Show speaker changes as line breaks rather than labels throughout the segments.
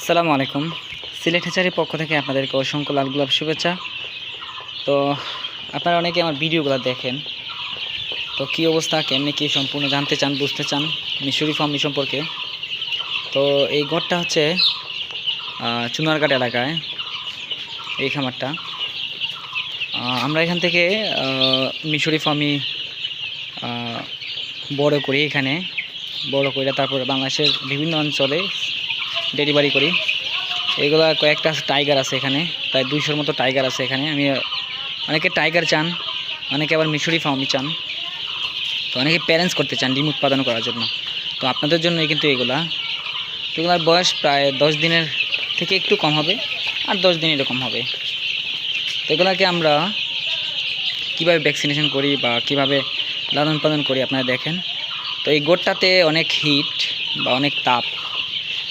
আসসালামু আলাইকুম। সিলেট হেচারির পক্ষ থেকে আপনাদেরকে অসংখ্য লাল গোলাপ শুভেচ্ছা। তো, আপনারা অনেকে আমার ভিডিওগুলো দেখেন। তো, কী অবস্থা, কেমনি কী সম্পূর্ণ জানতে চান, বুঝতে চান? মিশরি ফার্মি সম্পর্কে। তো, এই গড়টা হচ্ছে চুনারঘাট এলাকায়, এই খামারটা। আমরা এখান থেকে মিশরি ফার্মি বড় করি এখানে। বড় করে তারপর বাংলাদেশের বিভিন্ন অঞ্চলে ডেলিভারি করি। এগুলো কয়েকটা টাইগার আছে এখানে, প্রায় দুইশোর মতো টাইগার আছে এখানে। আমি অনেকে টাইগার চান, অনেকে আবার মিশরি ফার্মি চান। তো অনেকে প্যারেন্টস করতে চান ডিম উৎপাদন করার জন্য। তো আপনাদের জন্যই কিন্তু এগুলা। তো এগুলার বয়স প্রায় দশ দিনের থেকে একটু কম হবে, আর দশ দিন এরকম হবে। তো এগুলাকে আমরা কীভাবে ভ্যাকসিনেশন করি বা কীভাবে লালন পালন করি, আপনারা দেখেন। তো এই গোটটাতে অনেক হিট বা অনেক তাপ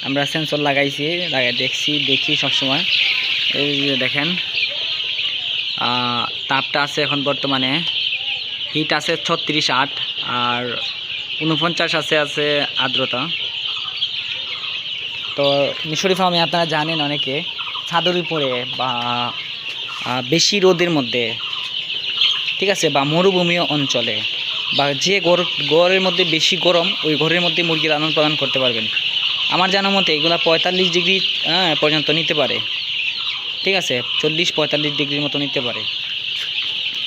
আমরা সেন্সর লাগাইছি, লাগাই দেখছি, দেখি সবসময়। এই যে দেখেন তাপটা আছে এখন বর্তমানে হিট আছে ছত্রিশ আট, আর উনপঞ্চাশ আছে আছে আর্দ্রতা। তো মিশরি ফার্মে আপনারা জানেন অনেকে ছাদের উপরে বা বেশি রোদের মধ্যে, ঠিক আছে, বা মরুভূমি অঞ্চলে, বা যে ঘর ঘরের মধ্যে বেশি গরম, ওই ঘরের মধ্যে মুরগি লালন পালন করতে পারবেন। আমার জানা মতে এগুলো পঁয়তাল্লিশ ডিগ্রি হ্যাঁ পর্যন্ত নিতে পারে। ঠিক আছে, চল্লিশ, পঁয়তাল্লিশ ডিগ্রির মতো নিতে পারে।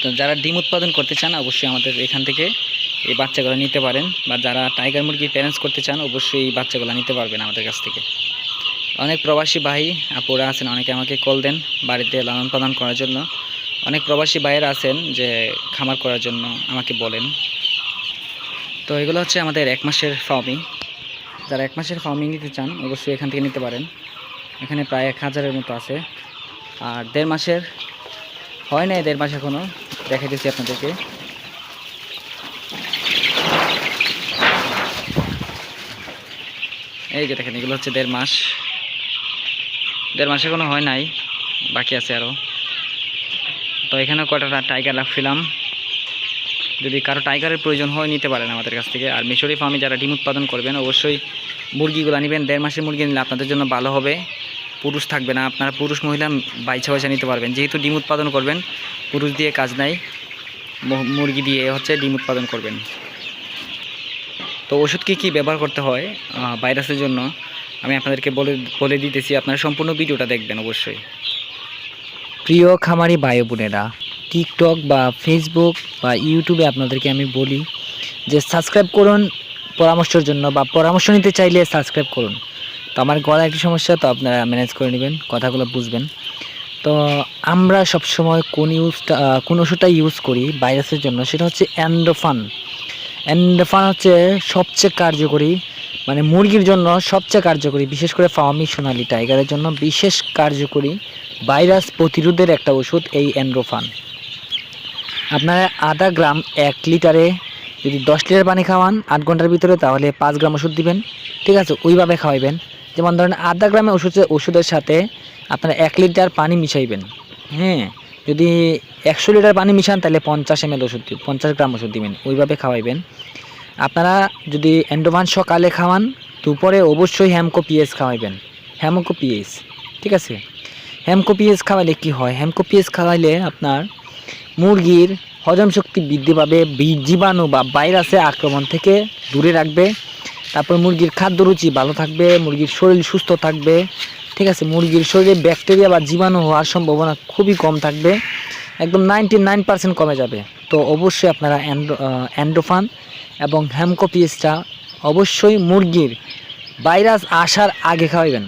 তো যারা ডিম উৎপাদন করতে চান, অবশ্যই আমাদের এখান থেকে এই বাচ্চাগুলো নিতে পারেন। বা যারা টাইগার মুরগি প্যারেন্টস করতে চান, অবশ্যই এই বাচ্চাগুলো নিতে পারবেন আমাদের কাছ থেকে। অনেক প্রবাসী ভাই, আপুরা আছেন, অনেকে আমাকে কল দেন বাড়িতে লালন পালন করার জন্য। অনেক প্রবাসী ভাইয়েরা আছেন যে খামার করার জন্য আমাকে বলেন। তো এগুলো হচ্ছে আমাদের এক মাসের ফার্মিং যারা এক মাসের ফার্মিং নিতে চান, অবশ্যই এখান থেকে নিতে পারেন। এখানে প্রায় এক হাজারের মতো আছে। আর দেড় মাসের, হয় নাই দেড় মাস এখনও দেখা দিচ্ছি আপনাদেরকে। এই যে দেখেন, এগুলো হচ্ছে দেড় মাস। দেড় মাসে এখনও হয় নাই, বাকি আছে আরও তো এখানেও কটা টাইগার রাখছিলাম যদি কারও টাইগারের প্রয়োজন হয়, নিতে পারেন আমাদের কাছ থেকে। আর মিশরি ফার্মে যারা ডিম উৎপাদন করবেন, অবশ্যই মুরগিগুলো নেবেন। দেড় মাসের মুরগি নিলে আপনাদের জন্য ভালো হবে। পুরুষ থাকবে না, আপনারা পুরুষ মহিলা বাইছা বাইছা নিতে পারবেন। যেহেতু ডিম উৎপাদন করবেন, পুরুষ দিয়ে কাজ নাই মুরগি দিয়ে হচ্ছে ডিম উৎপাদন করবেন। তো ওষুধ কী কী ব্যবহার করতে হয় ভাইরাসের জন্য? আমি আপনাদেরকে বলে বলে দিতেছি, আপনারা সম্পূর্ণ ভিডিওটা দেখবেন অবশ্যই। প্রিয় খামারি বায়ু বোনেরা টিকটক বা ফেসবুক বা ইউটিউবে আপনাদেরকে আমি বলি যে সাবস্ক্রাইব করুন পরামর্শের জন্য বা পরামর্শ নিতে চাইলে সাবস্ক্রাইব করুন। তো আমার গলা একটি সমস্যা, তো আপনারা ম্যানেজ করে নেবেন, কথাগুলো বুঝবেন। তো আমরা সবসময় কোন ইউজটা কোন ওষুধটা ইউজ করি ভাইরাসের জন্য সেটা হচ্ছে অ্যান্ডোফান অ্যান্ডোফান হচ্ছে সবচেয়ে কার্যকরী মানে মুরগির জন্য সবচেয়ে কার্যকরী, বিশেষ করে ফার্মি সোনালি টাইগারের জন্য বিশেষ কার্যকরী ভাইরাস প্রতিরোধের একটা ওষুধ এই অ্যান্ড্রোফান আপনারা আধা গ্রাম এক লিটারে যদি দশ লিটার পানি খাওয়ান, আট ঘণ্টার ভিতরে তাহলে পাঁচ গ্রাম ওষুধ দিবেন। ঠিক আছে, ওইভাবে খাওয়াইবেন। যেমন ধরেন আধা গ্রামে ওষুধ, ওষুধের সাথে আপনারা এক লিটার পানি মিশাইবেন। হ্যাঁ যদি একশো লিটার পানি মিশান, তাহলে পঞ্চাশ এম ওষুধ পঞ্চাশ গ্রাম ওষুধ দিবেন, ওইভাবে খাওয়াইবেন। আপনারা যদি অ্যান্ডোভান সকালে খাওয়ান, দুপুরে অবশ্যই হ্যামকো পিএস খাওয়াইবেন। হ্যামকো পিএস ঠিক আছে? হ্যামকো পিএস খাওয়াইলে কি হয়? হ্যামকো পিএস খাওয়াইলে আপনার মুরগির হজম শক্তি বৃদ্ধি পাবে জীবাণু বা ভাইরাসের আক্রমণ থেকে দূরে রাখবে। তারপর মুরগির খাদ্য রুচি ভালো থাকবে মুরগির শরীর সুস্থ থাকবে। ঠিক আছে মুরগির শরীরে ব্যাকটেরিয়া বা জীবাণু হওয়ার সম্ভাবনা খুবই কম থাকবে। একদম নাইনটি নাইন পার্সেন্ট কমে যাবে। তো অবশ্যই আপনারা অ্যান্ডো আহ, অ্যান্ডোফান এবং হ্যামকো পিএসটা অবশ্যই মুরগির ভাইরাস আসার আগে খাওয়াবেন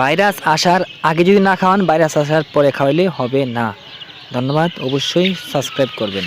ভাইরাস আসার আগে যদি না খাওয়ান ভাইরাস আসার পরে খাওয়াইলে হবে না। ধন্যবাদ অবশ্যই সাবস্ক্রাইব করবেন।